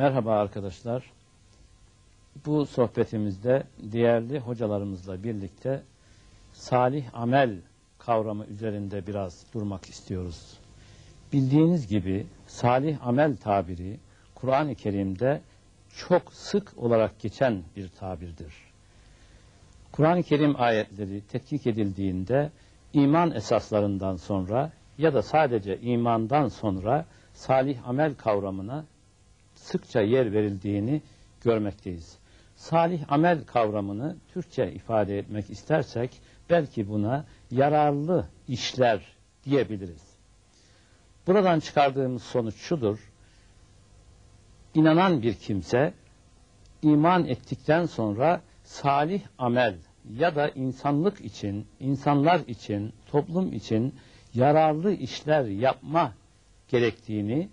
Merhaba arkadaşlar. Bu sohbetimizde değerli hocalarımızla birlikte salih amel kavramı üzerinde biraz durmak istiyoruz. Bildiğiniz gibi salih amel tabiri Kur'an-ı Kerim'de çok sık olarak geçen bir tabirdir. Kur'an-ı Kerim ayetleri tetkik edildiğinde iman esaslarından sonra ya da sadece imandan sonra salih amel kavramına sıkça yer verildiğini görmekteyiz. Salih amel kavramını Türkçe ifade etmek istersek belki buna yararlı işler diyebiliriz. Buradan çıkardığımız sonuç şudur. İnanan bir kimse iman ettikten sonra salih amel ya da insanlık için, insanlar için, toplum için yararlı işler yapma gerektiğini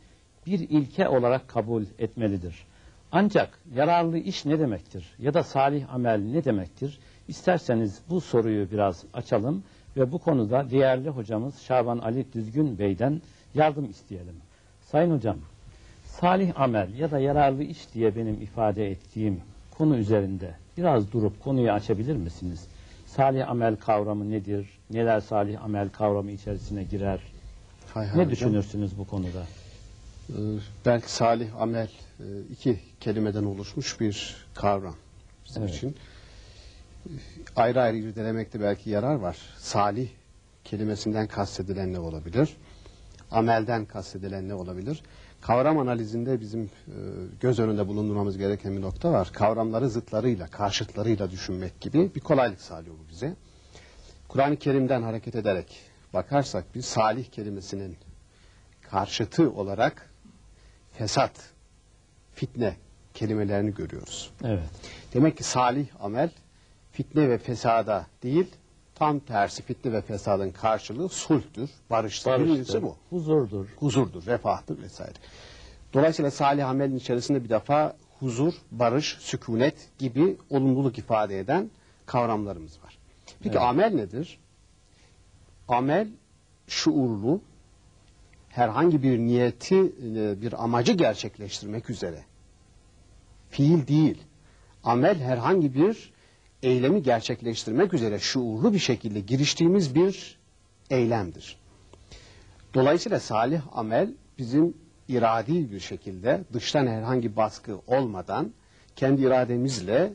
bir ilke olarak kabul etmelidir. Ancak yararlı iş ne demektir ya da salih amel ne demektir? İsterseniz bu soruyu biraz açalım ve bu konuda değerli hocamız Şaban Ali Düzgün Bey'den yardım isteyelim. Sayın hocam, salih amel ya da yararlı iş diye benim ifade ettiğim konu üzerinde biraz durup konuyu açabilir misiniz? Salih amel kavramı nedir? Neler salih amel kavramı içerisine girer? Hay hay Ne hocam. düşünürsünüz bu konuda? Ee, belki salih amel e, iki kelimeden oluşmuş bir kavram bizim Evet. için. Ee, Ayrı ayrı irdelemekte belki yarar var. Salih kelimesinden kastedilen ne olabilir? Amelden kastedilen ne olabilir? Kavram analizinde bizim e, göz önünde bulundurmamız gereken bir nokta var. Kavramları zıtlarıyla, karşıtlarıyla düşünmek gibi bir kolaylık sağlıyor bu bize. Kur'an-ı Kerim'den hareket ederek bakarsak biz salih kelimesinin karşıtı olarak fesat, fitne kelimelerini görüyoruz. Evet. Demek ki salih amel fitne ve fesada değil, tam tersi fitne ve fesadın karşılığı sulhtür, barıştır. Birincisi Barıştır, bu. huzurdur. Huzurdur, refahtır vesaire. Dolayısıyla salih amelin içerisinde bir defa huzur, barış, sükunet gibi olumluluk ifade eden kavramlarımız var. Peki Evet. amel nedir? Amel şuurlu, herhangi bir niyeti, e, bir amacı gerçekleştirmek üzere. Fiil değil. Amel herhangi bir eylemi gerçekleştirmek üzere şuurlu bir şekilde giriştiğimiz bir eylemdir. Dolayısıyla salih amel bizim iradi bir şekilde dıştan herhangi baskı olmadan kendi irademizle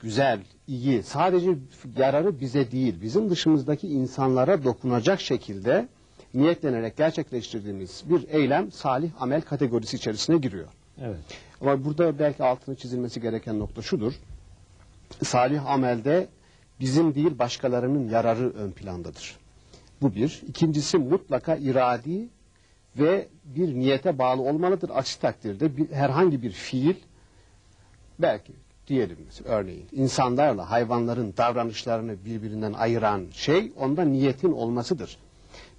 güzel, iyi, sadece yararı bize değil, bizim dışımızdaki insanlara dokunacak şekilde niyetlenerek gerçekleştirdiğimiz bir eylem salih amel kategorisi içerisine giriyor. Evet. Ama burada belki altını çizilmesi gereken nokta şudur. Salih amelde bizim değil başkalarının yararı ön plandadır. Bu bir. İkincisi mutlaka iradi ve bir niyete bağlı olmalıdır. Aksi takdirde bir, herhangi bir fiil belki diyelim örneğin insanlarla hayvanların davranışlarını birbirinden ayıran şey onda niyetin olmasıdır.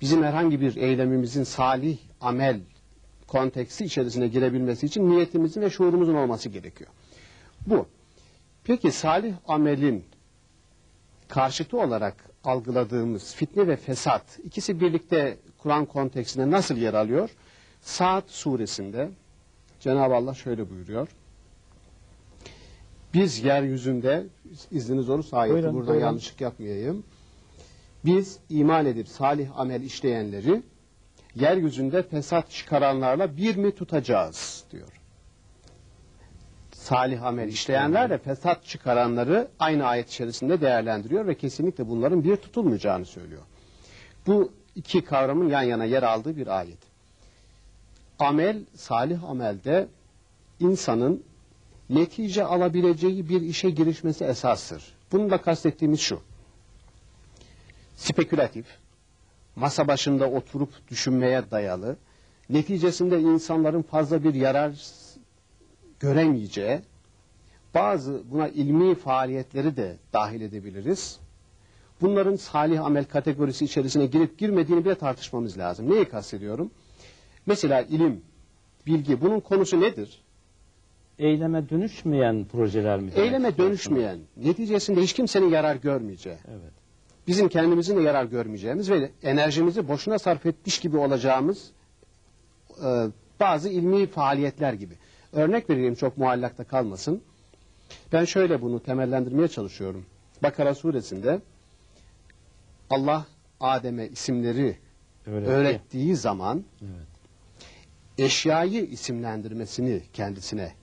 Bizim herhangi bir eylemimizin salih amel konteksi içerisine girebilmesi için niyetimizin ve şuurumuzun olması gerekiyor. Bu. Peki salih amelin karşıtı olarak algıladığımız fitne ve fesat ikisi birlikte Kur'an konteksinde nasıl yer alıyor? Saat suresinde Cenab-ı Allah şöyle buyuruyor. Biz yeryüzünde izniniz olursa ayeti Buyurun, buradan buyurun. yanlışlık yapmayayım. Biz iman edip salih amel işleyenleri yeryüzünde fesat çıkaranlarla bir mi tutacağız diyor. Salih amel işleyenlerle fesat çıkaranları aynı ayet içerisinde değerlendiriyor ve kesinlikle bunların bir tutulmayacağını söylüyor. Bu iki kavramın yan yana yer aldığı bir ayet. Amel, salih amelde insanın netice alabileceği bir işe girişmesi esastır. Bunu da kastettiğimiz şu. Spekülatif, masa başında oturup düşünmeye dayalı, neticesinde insanların fazla bir yarar göremeyeceği, bazı buna ilmi faaliyetleri de dahil edebiliriz. Bunların salih amel kategorisi içerisine girip girmediğini bile tartışmamız lazım. Neyi kastediyorum? Mesela ilim, bilgi bunun konusu nedir? Eyleme dönüşmeyen projeler mi? Eyleme dönüşmeyen, neticesinde hiç kimsenin yarar görmeyeceği, Evet. Bizim kendimizin de yarar görmeyeceğimiz ve enerjimizi boşuna sarf etmiş gibi olacağımız e, bazı ilmi faaliyetler gibi. Örnek vereyim çok muallakta kalmasın. Ben şöyle bunu temellendirmeye çalışıyorum. Bakara suresinde Allah Adem'e isimleri Öğretti. öğrettiği zaman Evet. eşyayı isimlendirmesini kendisine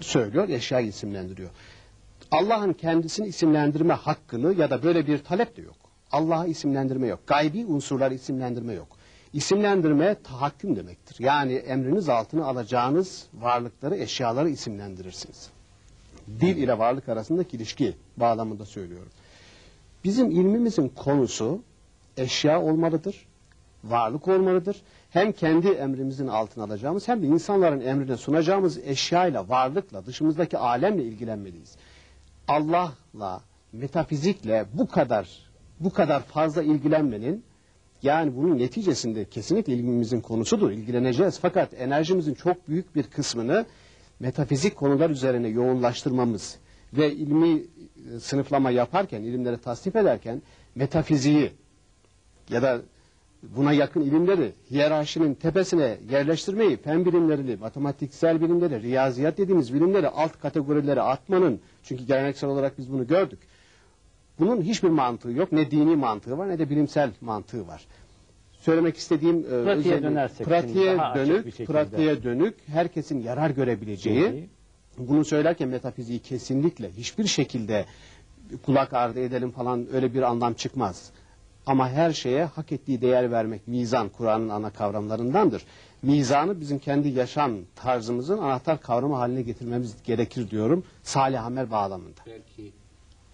söylüyor, eşyayı isimlendiriyor. Allah'ın kendisini isimlendirme hakkını ya da böyle bir talep de yok. Allah'a isimlendirme yok. Gaybi unsurlar isimlendirme yok. İsimlendirme tahakküm demektir. Yani emriniz altına alacağınız varlıkları, eşyaları isimlendirirsiniz. Dil ile varlık arasındaki ilişki bağlamında söylüyorum. Bizim ilmimizin konusu eşya olmalıdır, varlık olmalıdır. Hem kendi emrimizin altına alacağımız hem de insanların emrine sunacağımız eşyayla, varlıkla, dışımızdaki alemle ilgilenmeliyiz. Allah'la, metafizikle bu kadar bu kadar fazla ilgilenmenin yani bunun neticesinde kesinlikle ilmimizin konusudur. ilgileneceğiz. Fakat enerjimizin çok büyük bir kısmını metafizik konular üzerine yoğunlaştırmamız ve ilmi e, sınıflama yaparken, ilimleri tasnif ederken metafiziği ya da buna yakın ilimleri hiyerarşinin tepesine yerleştirmeyi, fen bilimlerini, matematiksel bilimleri, riyaziyat dediğimiz bilimleri alt kategorilere atmanın, çünkü geleneksel olarak biz bunu gördük. Bunun hiçbir mantığı yok. Ne dini mantığı var ne de bilimsel mantığı var. Söylemek istediğim e, Pratiğe özelliği- dönersek pratiğe dönük, pratiğe dönük herkesin yarar görebileceği bunu söylerken metafiziği kesinlikle hiçbir şekilde kulak ardı edelim falan öyle bir anlam çıkmaz. Ama her şeye hak ettiği değer vermek mizan Kur'an'ın ana kavramlarındandır. Mizanı bizim kendi yaşam tarzımızın anahtar kavramı haline getirmemiz gerekir diyorum. Salih amel bağlamında. Belki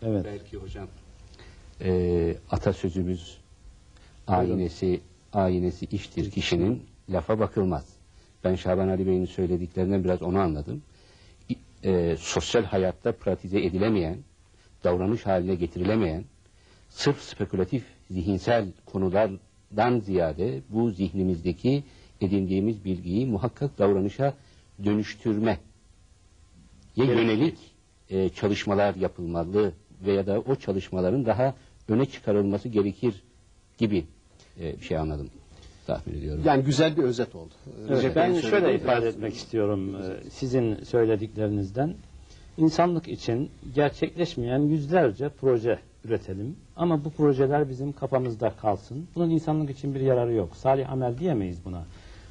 Evet. belki hocam e, atasözümüz aynesi aynesi iştir kişinin lafa bakılmaz. Ben Şaban Ali Bey'in söylediklerinden biraz onu anladım. E, sosyal hayatta pratize edilemeyen, davranış haline getirilemeyen, sırf spekülatif zihinsel konulardan ziyade bu zihnimizdeki edindiğimiz bilgiyi muhakkak davranışa dönüştürme ye yönelik e, çalışmalar yapılmalı veya da o çalışmaların daha öne çıkarılması gerekir gibi e, bir şey anladım. Tahmin ediyorum. Yani güzel bir özet oldu. Evet, ben şöyle söylediği ifade etmek istiyorum e, sizin söylediklerinizden. İnsanlık için gerçekleşmeyen yüzlerce proje üretelim. Ama bu projeler bizim kafamızda kalsın. Bunun insanlık için bir yararı yok. Salih amel diyemeyiz buna.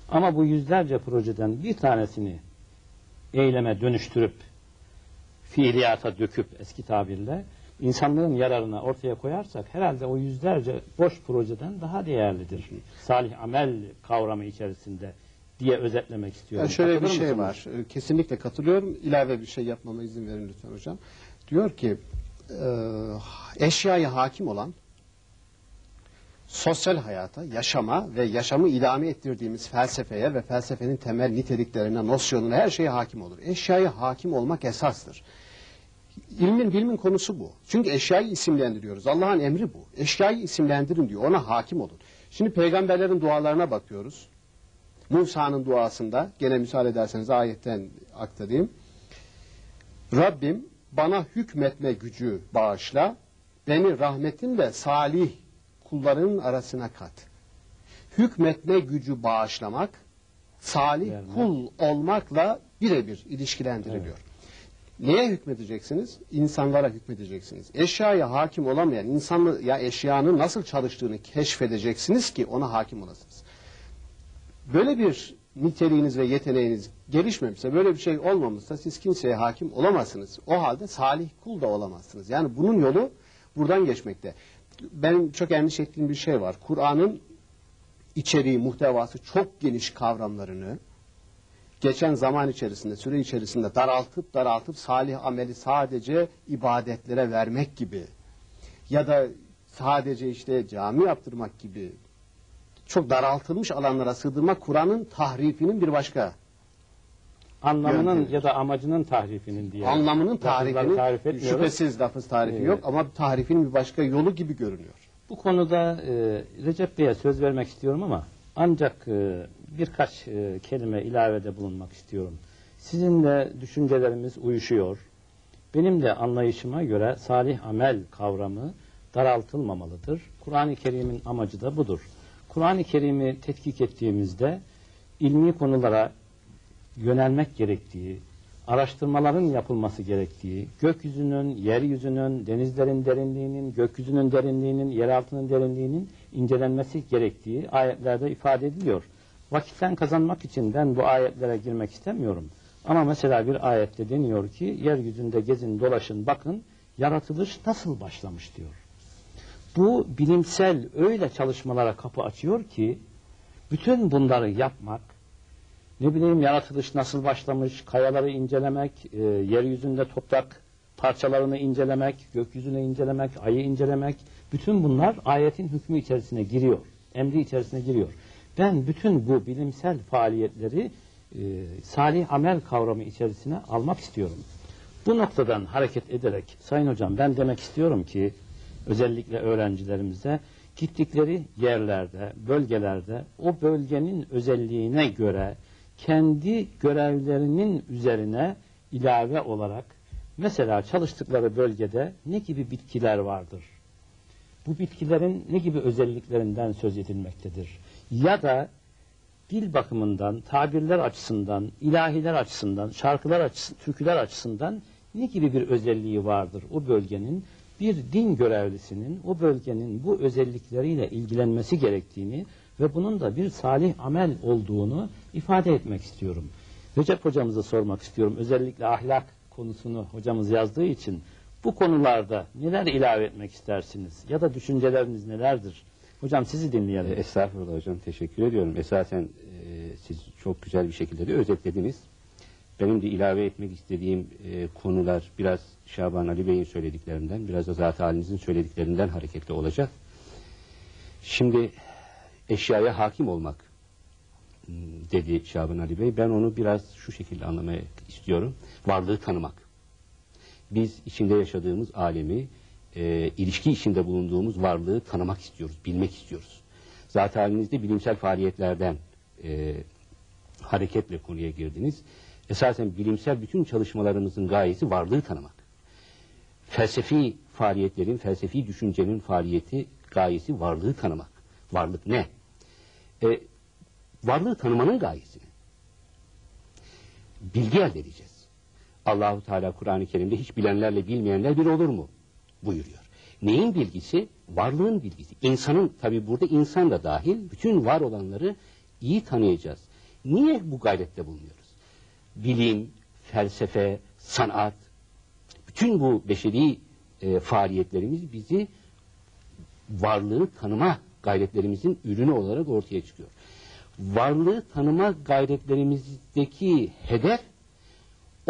Ama bu yüzlerce projeden bir tanesini eyleme dönüştürüp fiiliyata döküp eski tabirle insanlığın yararına ortaya koyarsak herhalde o yüzlerce boş projeden daha değerlidir. Salih amel kavramı içerisinde diye özetlemek istiyorum. Yani şöyle bir şey var. Kesinlikle katılıyorum. İlave bir şey yapmama izin verin lütfen hocam. Diyor ki e, eşyaya hakim olan sosyal hayata, yaşama ve yaşamı idame ettirdiğimiz felsefeye ve felsefenin temel niteliklerine, nosyonuna her şeye hakim olur. Eşyaya hakim olmak esastır. İlmin, bilimin konusu bu. Çünkü eşyayı isimlendiriyoruz. Allah'ın emri bu. Eşyayı isimlendirin diyor. Ona hakim olun. Şimdi peygamberlerin dualarına bakıyoruz. Musa'nın duasında gene müsaade ederseniz ayetten aktarayım. Rabbim bana hükmetme gücü bağışla. Beni rahmetinle salih kulların arasına kat. Hükmetme gücü bağışlamak salih Vermek. kul olmakla birebir ilişkilendiriliyor. Neye hükmedeceksiniz? İnsanlara hükmedeceksiniz. Eşyaya hakim olamayan insanlı ya eşyanın nasıl çalıştığını keşfedeceksiniz ki ona hakim olasınız. Böyle bir niteliğiniz ve yeteneğiniz gelişmemişse, böyle bir şey olmamışsa siz kimseye hakim olamazsınız. O halde salih kul da olamazsınız. Yani bunun yolu buradan geçmekte. Benim çok endişe ettiğim bir şey var. Kur'an'ın içeriği, muhtevası çok geniş kavramlarını geçen zaman içerisinde, süre içerisinde daraltıp daraltıp salih ameli sadece ibadetlere vermek gibi ya da sadece işte cami yaptırmak gibi çok daraltılmış alanlara sığdırmak Kur'an'ın tahrifinin bir başka Anlamının Yöntemi. ya da amacının tahrifinin diye. anlamının tarifini tarif şüphesiz lafız tarifi Evet. yok ama tarifin bir başka yolu gibi görünüyor. Bu konuda e, Recep Bey'e söz vermek istiyorum ama ancak e, birkaç e, kelime ilavede bulunmak istiyorum. Sizinle düşüncelerimiz uyuşuyor. Benim de anlayışıma göre salih amel kavramı daraltılmamalıdır. Kur'an-ı Kerim'in amacı da budur. Kur'an-ı Kerim'i tetkik ettiğimizde ilmi konulara yönelmek gerektiği, araştırmaların yapılması gerektiği, gökyüzünün, yeryüzünün, denizlerin derinliğinin, gökyüzünün derinliğinin, yeraltının derinliğinin incelenmesi gerektiği ayetlerde ifade ediliyor. Vakitten kazanmak için ben bu ayetlere girmek istemiyorum. Ama mesela bir ayette deniyor ki yeryüzünde gezin dolaşın bakın yaratılış nasıl başlamış diyor. Bu bilimsel öyle çalışmalara kapı açıyor ki bütün bunları yapmak, ne bileyim yaratılış nasıl başlamış, kayaları incelemek, e, yeryüzünde toprak parçalarını incelemek, gökyüzünü incelemek, ayı incelemek, bütün bunlar ayetin hükmü içerisine giriyor, emri içerisine giriyor. Ben bütün bu bilimsel faaliyetleri e, salih amel kavramı içerisine almak istiyorum. Bu noktadan hareket ederek Sayın Hocam ben demek istiyorum ki özellikle öğrencilerimize gittikleri yerlerde, bölgelerde o bölgenin özelliğine göre kendi görevlerinin üzerine ilave olarak mesela çalıştıkları bölgede ne gibi bitkiler vardır? Bu bitkilerin ne gibi özelliklerinden söz edilmektedir? Ya da dil bakımından, tabirler açısından, ilahiler açısından, şarkılar açısından, türküler açısından ne gibi bir özelliği vardır o bölgenin? Bir din görevlisinin o bölgenin bu özellikleriyle ilgilenmesi gerektiğini ve bunun da bir salih amel olduğunu ifade etmek istiyorum. Recep hocamıza sormak istiyorum. Özellikle ahlak konusunu hocamız yazdığı için bu konularda neler ilave etmek istersiniz? Ya da düşünceleriniz nelerdir? Hocam sizi dinleyelim. Estağfurullah hocam teşekkür ediyorum. Esasen e, siz çok güzel bir şekilde de özetlediniz. Benim de ilave etmek istediğim e, konular biraz Şaban Ali Bey'in söylediklerinden, biraz da zat halinizin söylediklerinden hareketli olacak. Şimdi eşyaya hakim olmak dedi Şaban Ali Bey. Ben onu biraz şu şekilde anlamaya istiyorum. Varlığı tanımak. Biz içinde yaşadığımız alemi, e, ilişki içinde bulunduğumuz varlığı tanımak istiyoruz, bilmek istiyoruz. Zaten halinizde bilimsel faaliyetlerden e, hareketle konuya girdiniz. Esasen bilimsel bütün çalışmalarımızın gayesi varlığı tanımak. Felsefi faaliyetlerin, felsefi düşüncenin faaliyeti, gayesi varlığı tanımak. Varlık ne? E, varlığı tanımanın gayesi ne? Bilgi elde edeceğiz. Allahu Teala Kur'an-ı Kerim'de hiç bilenlerle bilmeyenler bir olur mu? buyuruyor. Neyin bilgisi? Varlığın bilgisi. İnsanın, tabi burada insan da dahil, bütün var olanları iyi tanıyacağız. Niye bu gayrette bulunuyoruz? Bilim, felsefe, sanat, bütün bu beşeri e, faaliyetlerimiz bizi varlığı tanıma gayretlerimizin ürünü olarak ortaya çıkıyor. Varlığı tanıma gayretlerimizdeki hedef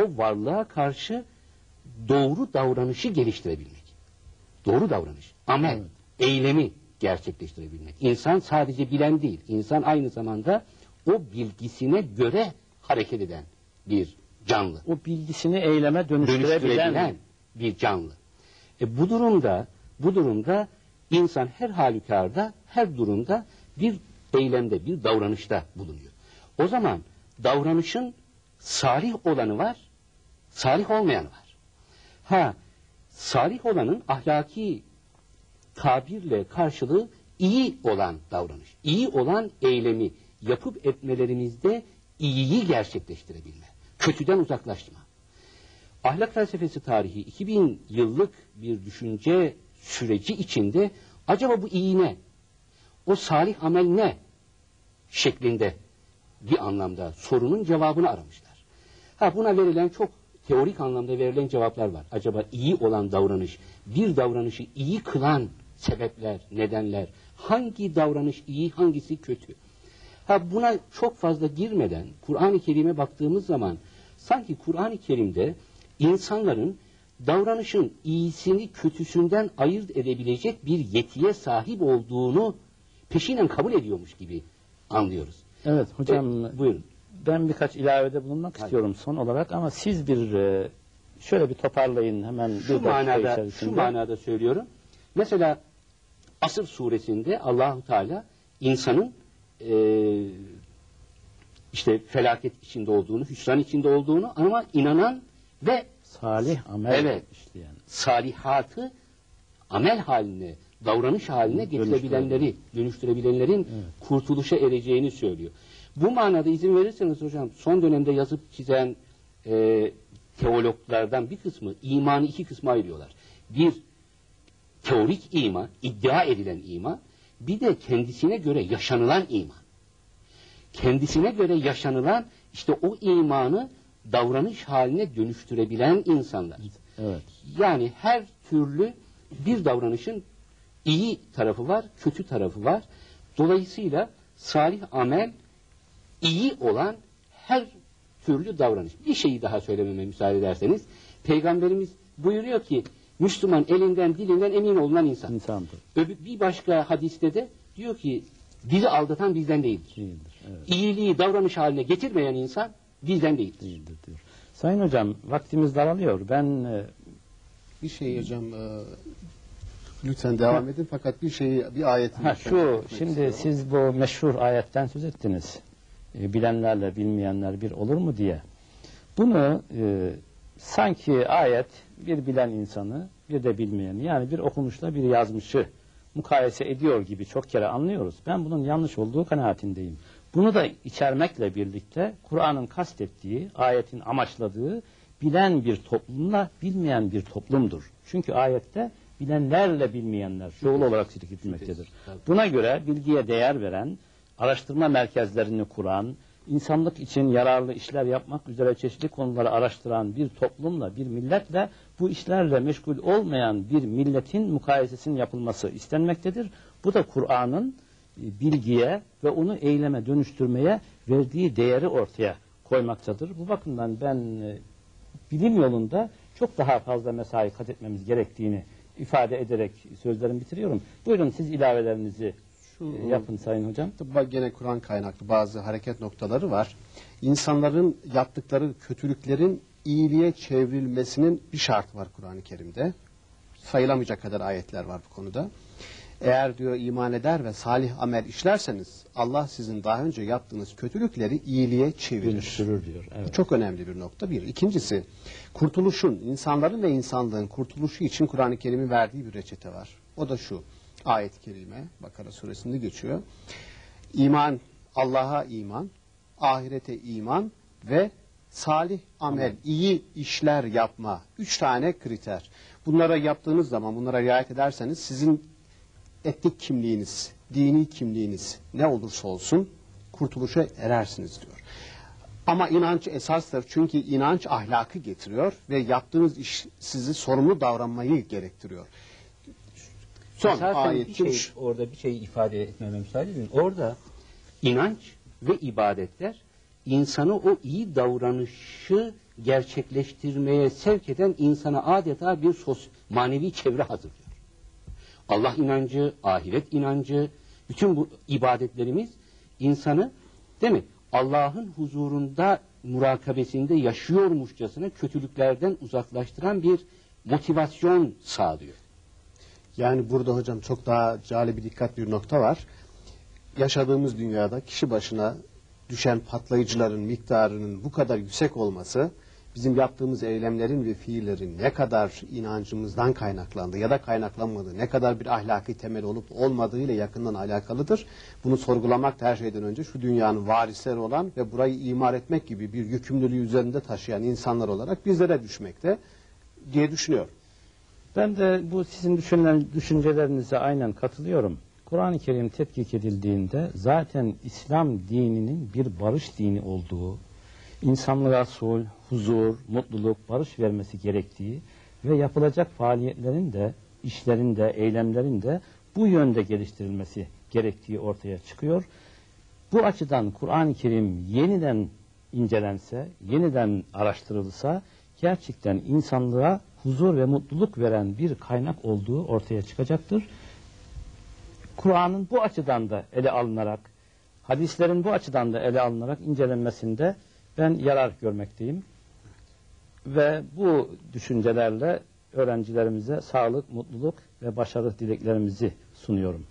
o varlığa karşı doğru davranışı geliştirebilmek. Doğru davranış, amel, Evet. eylemi gerçekleştirebilmek. İnsan sadece bilen değil, insan aynı zamanda o bilgisine göre hareket eden bir canlı. O bilgisini eyleme dönüştürebilen Dönüştürebilen bir canlı. E bu durumda, bu durumda insan her halükarda, her durumda bir eylemde, bir davranışta bulunuyor. O zaman davranışın salih olanı var, salih olmayanı var. Ha, salih olanın ahlaki tabirle karşılığı iyi olan davranış, iyi olan eylemi yapıp etmelerimizde iyiyi gerçekleştirebilme, kötüden uzaklaşma. Ahlak felsefesi tarihi 2000 yıllık bir düşünce süreci içinde acaba bu iyi ne? O salih amel ne? şeklinde bir anlamda sorunun cevabını aramışlar. Ha buna verilen çok teorik anlamda verilen cevaplar var. Acaba iyi olan davranış, bir davranışı iyi kılan sebepler, nedenler, hangi davranış iyi, hangisi kötü? Ha buna çok fazla girmeden Kur'an-ı Kerim'e baktığımız zaman sanki Kur'an-ı Kerim'de insanların davranışın iyisini kötüsünden ayırt edebilecek bir yetiye sahip olduğunu peşinen kabul ediyormuş gibi anlıyoruz. Evet hocam E, buyurun. ben birkaç ilavede bulunmak Hadi. istiyorum son olarak ama siz bir e, şöyle bir toparlayın hemen bir Şu dakika manada, içerisinde. şu manada söylüyorum. Mesela Asır suresinde Allahu Teala insanın eee, işte felaket içinde olduğunu, hüsran içinde olduğunu ama inanan ve Salih amel Evet. işleyen. salihatı amel haline, davranış haline getirebilenleri, dönüştürebilenlerin kurtuluşa ereceğini söylüyor. Bu manada izin verirseniz hocam son dönemde yazıp çizen e, teologlardan bir kısmı imanı iki kısma ayırıyorlar. Bir teorik iman, iddia edilen iman, bir de kendisine göre yaşanılan iman. Kendisine göre yaşanılan işte o imanı davranış haline dönüştürebilen insanlar. Evet. Yani her türlü bir davranışın iyi tarafı var, kötü tarafı var. Dolayısıyla salih amel iyi olan her türlü davranış. Bir şeyi daha söylememe müsaade ederseniz. Peygamberimiz buyuruyor ki Müslüman elinden dilinden emin olunan insan. İnsandır. Bir başka hadiste de diyor ki dili aldatan bizden değildir. Değildir. Evet. İyiliği davranış haline getirmeyen insan bizden değildir. Değildir diyor. Sayın hocam vaktimiz daralıyor. Ben e, Bir şey hocam e, lütfen devam edin fakat bir şeyi bir ayetin Ha şu şimdi siz bu meşhur ayetten söz ettiniz. E, bilenlerle bilmeyenler bir olur mu diye. Bunu e, sanki ayet bir bilen insanı bir de bilmeyeni yani bir okumuşla bir yazmışı mukayese ediyor gibi çok kere anlıyoruz. Ben bunun yanlış olduğu kanaatindeyim. Bunu da içermekle birlikte Kur'an'ın kastettiği, ayetin amaçladığı bilen bir toplumla bilmeyen bir toplumdur. Çünkü ayette bilenlerle bilmeyenler çoğul olarak zikredilmektedir. Buna göre bilgiye değer veren, araştırma merkezlerini kuran, insanlık için yararlı işler yapmak üzere çeşitli konuları araştıran bir toplumla, bir milletle bu işlerle meşgul olmayan bir milletin mukayesesinin yapılması istenmektedir. Bu da Kur'an'ın bilgiye ve onu eyleme dönüştürmeye verdiği değeri ortaya koymaktadır. Bu bakımdan ben e, bilim yolunda çok daha fazla mesai kat etmemiz gerektiğini ifade ederek sözlerimi bitiriyorum. Buyurun siz ilavelerinizi e, yapın Sayın Hocam. Ba- Gene Kur'an kaynaklı bazı hareket noktaları var. İnsanların yaptıkları kötülüklerin iyiliğe çevrilmesinin bir şartı var Kur'an-ı Kerim'de. Sayılamayacak kadar ayetler var bu konuda. Eğer diyor iman eder ve salih amel işlerseniz Allah sizin daha önce yaptığınız kötülükleri iyiliğe çevirir. Dönüştürür diyor. Evet. Çok önemli bir nokta bir. İkincisi kurtuluşun, insanların ve insanlığın kurtuluşu için Kur'an-ı Kerim'in verdiği bir reçete var. O da şu. Ayet-i Kerime Bakara suresinde geçiyor. İman, Allah'a iman, ahirete iman ve salih amel, iyi işler yapma. Üç tane kriter. Bunlara yaptığınız zaman, bunlara riayet ederseniz sizin etnik kimliğiniz, dini kimliğiniz ne olursa olsun kurtuluşa erersiniz diyor. Ama inanç esastır çünkü inanç ahlakı getiriyor ve yaptığınız iş sizi sorumlu davranmayı gerektiriyor. Son Esasen ayet bir şey, orada bir şey ifade etmeme müsaade edin. Orada inanç ve ibadetler insanı o iyi davranışı gerçekleştirmeye sevk eden insana adeta bir sos, manevi çevre hazırlıyor. Allah inancı, ahiret inancı, bütün bu ibadetlerimiz insanı değil mi? Allah'ın huzurunda murakabesinde yaşıyormuşçasına kötülüklerden uzaklaştıran bir motivasyon sağlıyor. Yani burada hocam çok daha cali bir dikkat bir nokta var. Yaşadığımız dünyada kişi başına düşen patlayıcıların miktarının bu kadar yüksek olması bizim yaptığımız eylemlerin ve fiillerin ne kadar inancımızdan kaynaklandığı ya da kaynaklanmadığı, ne kadar bir ahlaki temel olup olmadığı ile yakından alakalıdır. Bunu sorgulamak da her şeyden önce şu dünyanın varisleri olan ve burayı imar etmek gibi bir yükümlülüğü üzerinde taşıyan insanlar olarak bizlere düşmekte diye düşünüyorum. Ben de bu sizin düşünen, düşüncelerinize aynen katılıyorum. Kur'an-ı Kerim tetkik edildiğinde zaten İslam dininin bir barış dini olduğu, insanlığa sulh, huzur, mutluluk, barış vermesi gerektiği ve yapılacak faaliyetlerin de, işlerin de, eylemlerin de bu yönde geliştirilmesi gerektiği ortaya çıkıyor. Bu açıdan Kur'an-ı Kerim yeniden incelense, yeniden araştırılsa gerçekten insanlığa huzur ve mutluluk veren bir kaynak olduğu ortaya çıkacaktır. Kur'an'ın bu açıdan da ele alınarak, hadislerin bu açıdan da ele alınarak incelenmesinde ben yarar görmekteyim. Ve bu düşüncelerle öğrencilerimize sağlık, mutluluk ve başarı dileklerimizi sunuyorum.